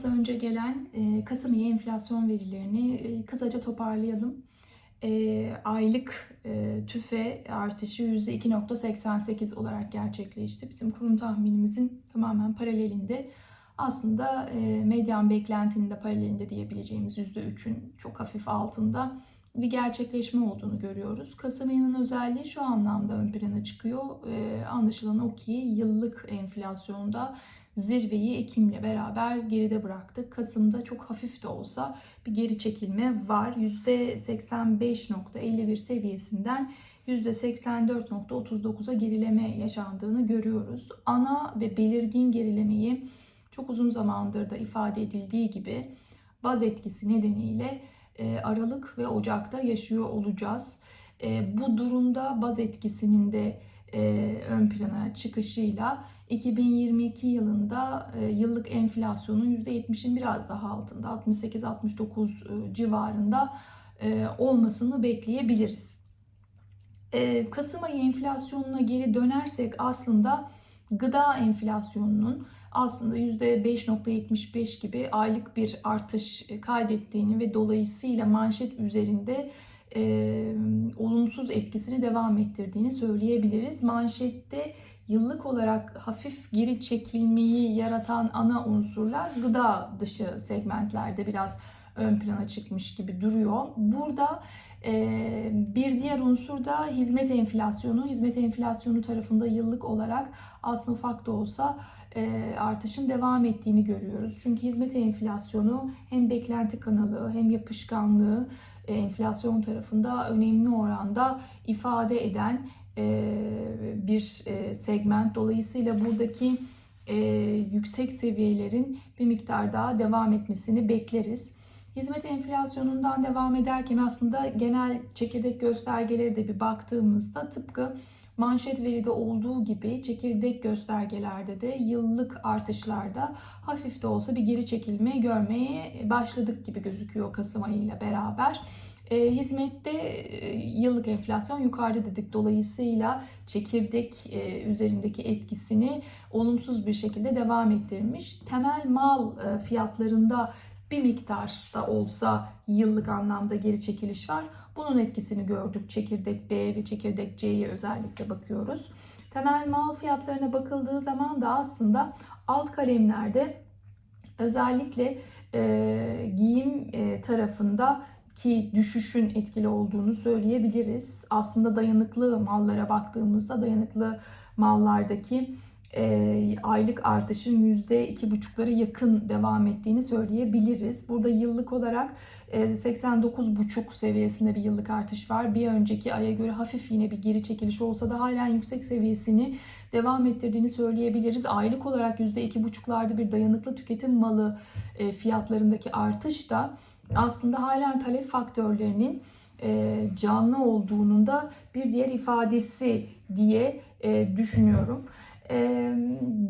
biraz önce gelen e, Kasım ayı enflasyon verilerini e, kısaca toparlayalım. E, aylık e, tüfe artışı %2.88 olarak gerçekleşti. Bizim kurum tahminimizin tamamen paralelinde. Aslında e, medyan beklentinin de paralelinde diyebileceğimiz %3'ün çok hafif altında bir gerçekleşme olduğunu görüyoruz. Kasım ayının özelliği şu anlamda ön plana çıkıyor. E, anlaşılan o ki yıllık enflasyonda zirveyi Ekim'le beraber geride bıraktık. Kasım'da çok hafif de olsa bir geri çekilme var. %85.51 seviyesinden %84.39'a gerileme yaşandığını görüyoruz. Ana ve belirgin gerilemeyi çok uzun zamandır da ifade edildiği gibi baz etkisi nedeniyle e, Aralık ve Ocak'ta yaşıyor olacağız. E, bu durumda baz etkisinin de e, ön plana çıkışıyla 2022 yılında yıllık enflasyonun %70'in biraz daha altında 68-69 civarında olmasını bekleyebiliriz. Kasım ayı enflasyonuna geri dönersek aslında gıda enflasyonunun aslında %5.75 gibi aylık bir artış kaydettiğini ve dolayısıyla manşet üzerinde e, olumsuz etkisini devam ettirdiğini söyleyebiliriz. Manşette yıllık olarak hafif geri çekilmeyi yaratan ana unsurlar gıda dışı segmentlerde biraz ön plana çıkmış gibi duruyor. Burada e, bir diğer unsur da hizmet enflasyonu. Hizmet enflasyonu tarafında yıllık olarak aslında ufak da olsa e, artışın devam ettiğini görüyoruz. Çünkü hizmet enflasyonu hem beklenti kanalı hem yapışkanlığı e, enflasyon tarafında önemli oranda ifade eden bir segment. Dolayısıyla buradaki yüksek seviyelerin bir miktar daha devam etmesini bekleriz. Hizmet enflasyonundan devam ederken aslında genel çekirdek göstergeleri de bir baktığımızda tıpkı manşet veride olduğu gibi çekirdek göstergelerde de yıllık artışlarda hafif de olsa bir geri çekilme görmeye başladık gibi gözüküyor Kasım ayıyla beraber. E, hizmette e, yıllık enflasyon yukarıda dedik. Dolayısıyla çekirdek e, üzerindeki etkisini olumsuz bir şekilde devam ettirmiş. Temel mal e, fiyatlarında bir miktar da olsa yıllık anlamda geri çekiliş var. Bunun etkisini gördük. Çekirdek B ve çekirdek C'ye özellikle bakıyoruz. Temel mal fiyatlarına bakıldığı zaman da aslında alt kalemlerde özellikle e, giyim e, tarafında ki düşüşün etkili olduğunu söyleyebiliriz. Aslında dayanıklı mallara baktığımızda dayanıklı mallardaki e, aylık artışın %2,5'lara yakın devam ettiğini söyleyebiliriz. Burada yıllık olarak e, 89,5 seviyesinde bir yıllık artış var. Bir önceki aya göre hafif yine bir geri çekiliş olsa da halen yüksek seviyesini devam ettirdiğini söyleyebiliriz. Aylık olarak %2,5'larda bir dayanıklı tüketim malı e, fiyatlarındaki artış da aslında halen talep faktörlerinin e, canlı olduğunun da bir diğer ifadesi diye e, düşünüyorum.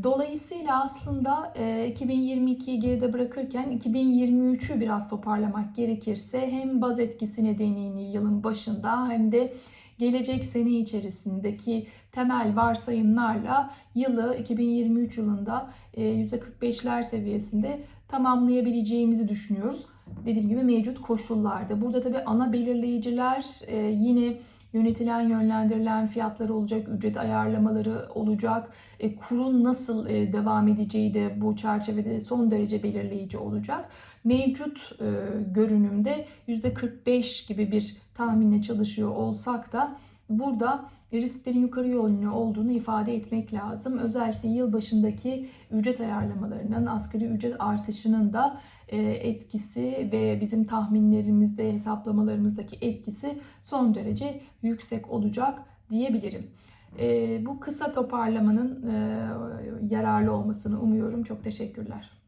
Dolayısıyla aslında 2022'yi geride bırakırken 2023'ü biraz toparlamak gerekirse hem baz etkisi nedeniyle yılın başında hem de gelecek sene içerisindeki temel varsayımlarla yılı 2023 yılında %45'ler seviyesinde tamamlayabileceğimizi düşünüyoruz. Dediğim gibi mevcut koşullarda. Burada tabii ana belirleyiciler yine yönetilen, yönlendirilen fiyatları olacak, ücret ayarlamaları olacak. E, kurun nasıl e, devam edeceği de bu çerçevede son derece belirleyici olacak. Mevcut e, görünümde %45 gibi bir tahminle çalışıyor olsak da burada risklerin yukarı yönlü olduğunu ifade etmek lazım. Özellikle yıl başındaki ücret ayarlamalarının, asgari ücret artışının da e, etkisi ve bizim tahminlerimizde, hesaplamalarımızdaki etkisi son derece yüksek olacak diyebilirim. E, bu kısa toparlamanın e, yararlı olmasını umuyorum. Çok teşekkürler.